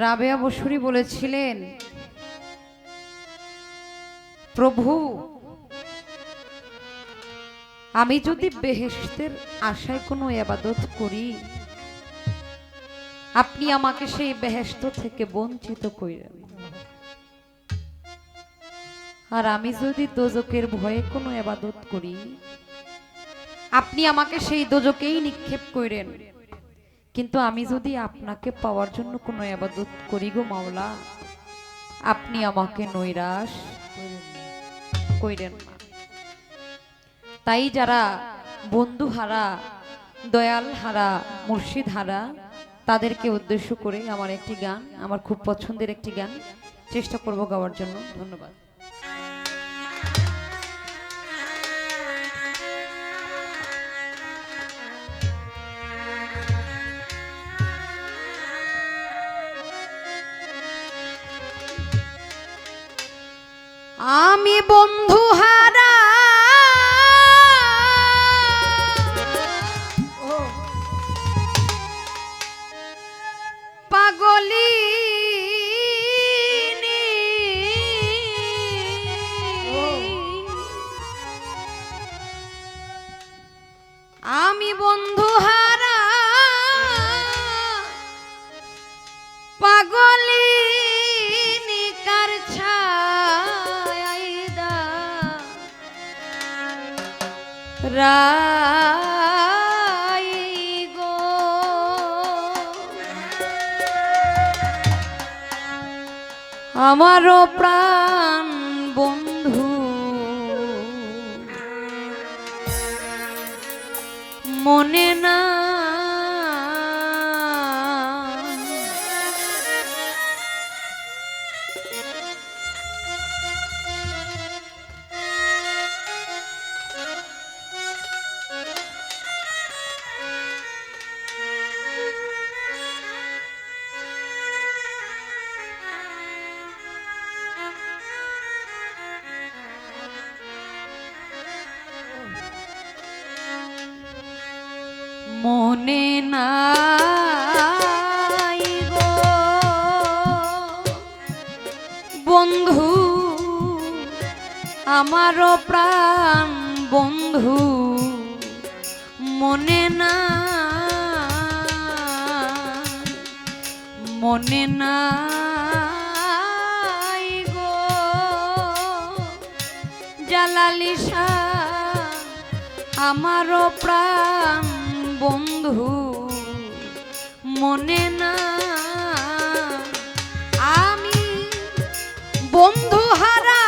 রাবেয়া বসুরি বলেছিলেন, প্রভু, আমি যদি বেহেশতের আশায় কোনো এবাদত করি, আপনি আমাকে সেই বেহেস্ত থেকে বঞ্চিত করেন আর আমি যদি দোজকের ভয়ে কোনো এবাদত করি, আপনি আমাকে সেই দোজকেই নিক্ষেপ করেন কিন্তু আমি যদি আপনাকে পাওয়ার জন্য কোনো আবাদত করি গো মাওলা, আপনি আমাকে নৈরাশ কইরেন তাই যারা বন্ধু হারা, দয়াল হারা, মুর্শিদ হারা, তাদেরকে উদ্দেশ্য করে আমার একটি গান, আমার খুব পছন্দের একটি গান চেষ্টা করব গাওয়ার জন্য। ধন্যবাদ। আমি বন্ধু রাই গো। আমারও প্রাণ আমারও প্রাণ বন্ধু, মনে না মনে না গো। আমারও প্রাণ বন্ধু, মনে না। আমি বন্ধু হারা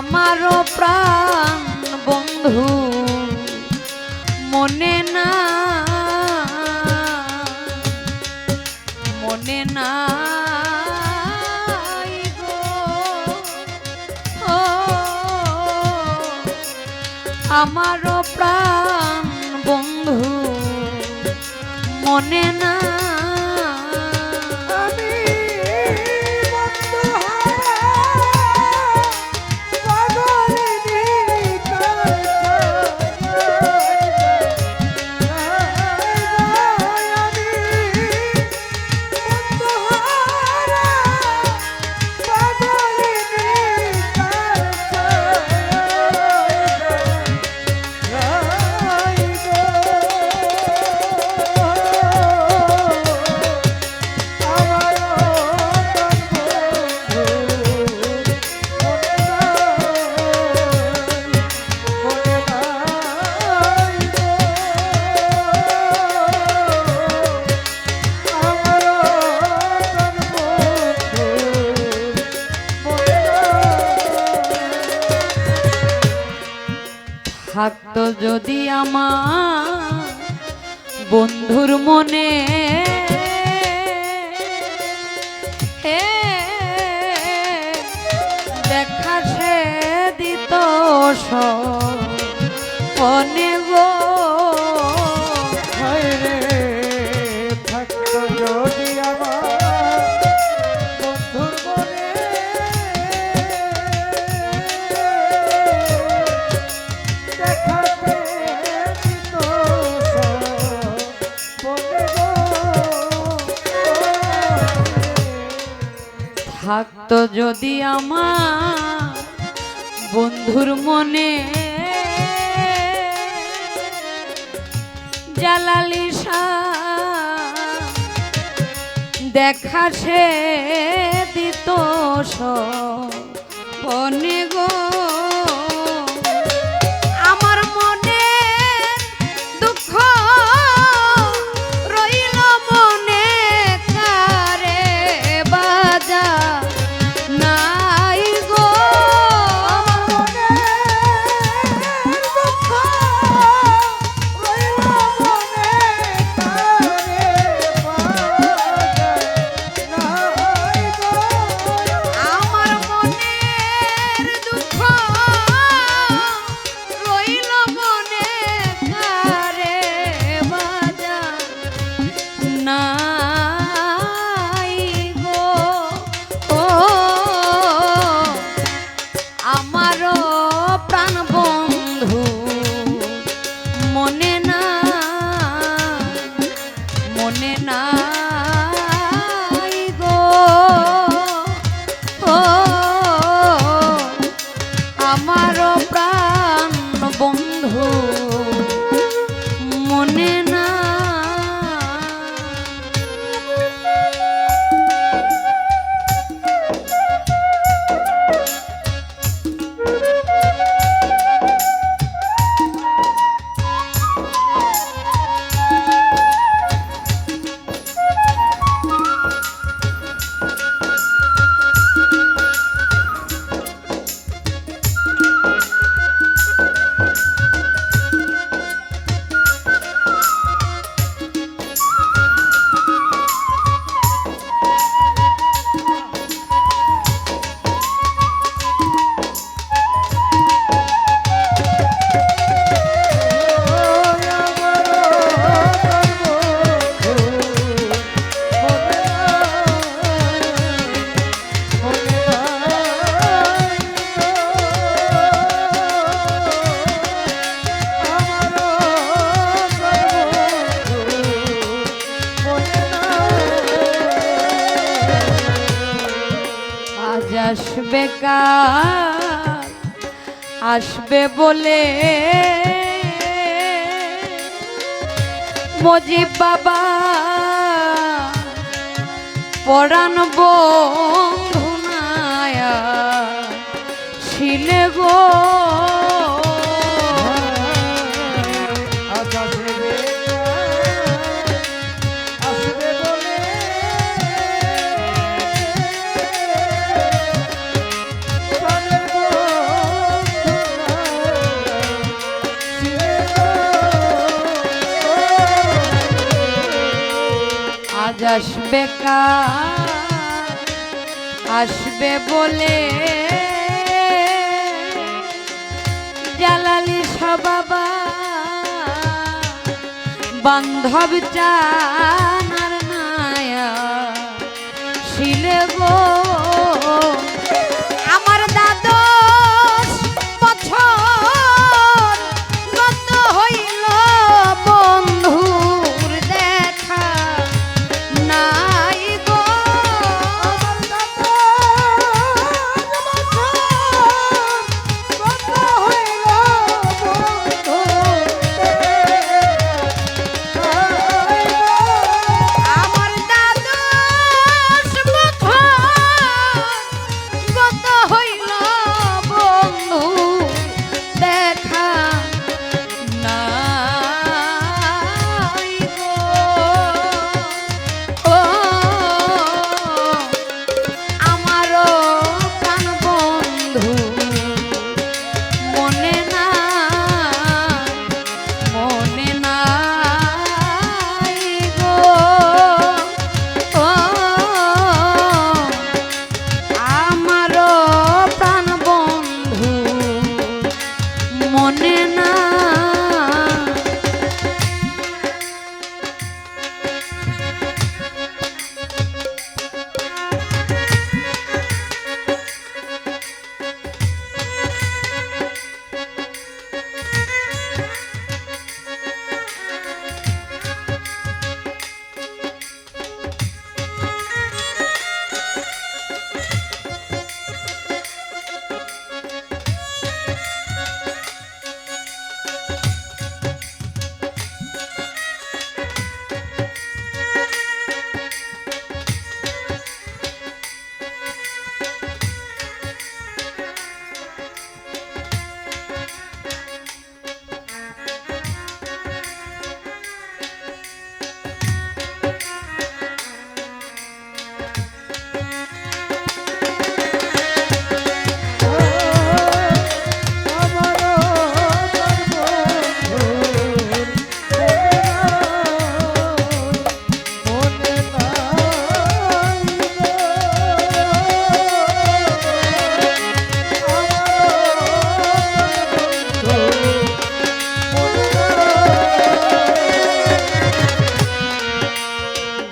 আমারও প্রাণ বন্ধু মনে না মনে ও আমারও প্রাণ বন্ধু মনে না যদি আমার বন্ধুর মনে হে, দেখা সে দিত অনে গো। থাকতো যদি আমার থাকতো যদি আমার বন্ধুর মনে। জালালি দেখা সে দিত পনে আজ আসবে কাল আসবে বলে মজিব বাবা পরাণ বন্ধু নায়া শিলে গো। আসবে কা আসবে বলে জালালি বাবা বান্ধব চা নায়া শিলে গো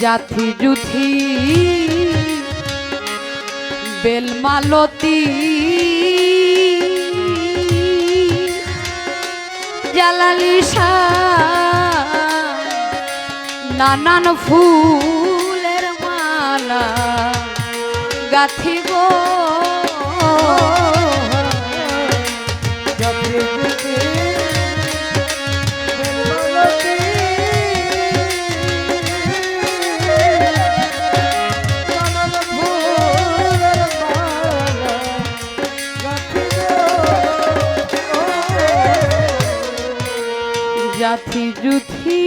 জাথি জুথি বেলমালতি জালালি নানান ফুলের মালা গাথি জাথি যুথি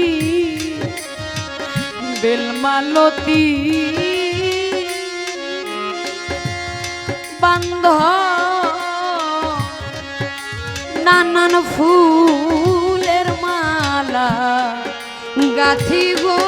বেলমালতি বান্ধ নানান ফুলের মালা গাথি গো।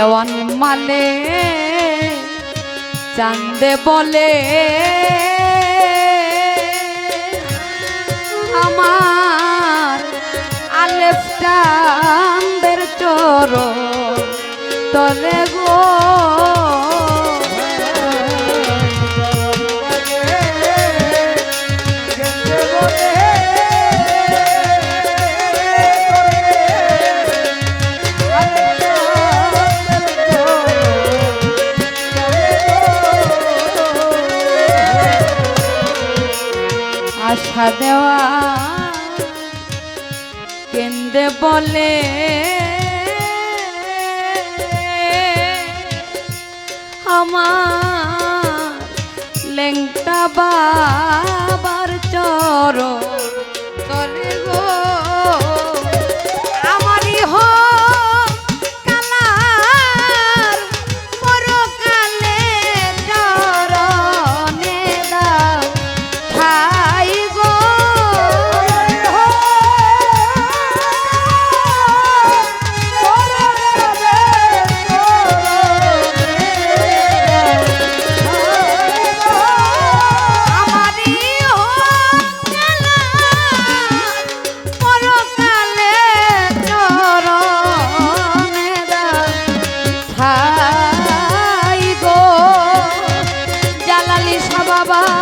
দেওয়ান মালে চান্দে বলে আমার আলেফটানদের চর তলে গো বলে। আমার লেংটা বাবার চর পাবা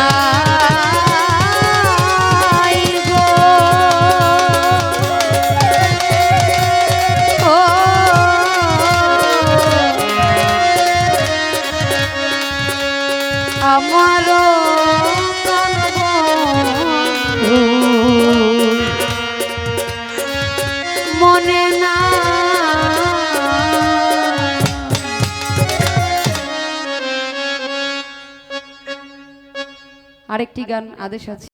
Navidad. আদেশ আছে।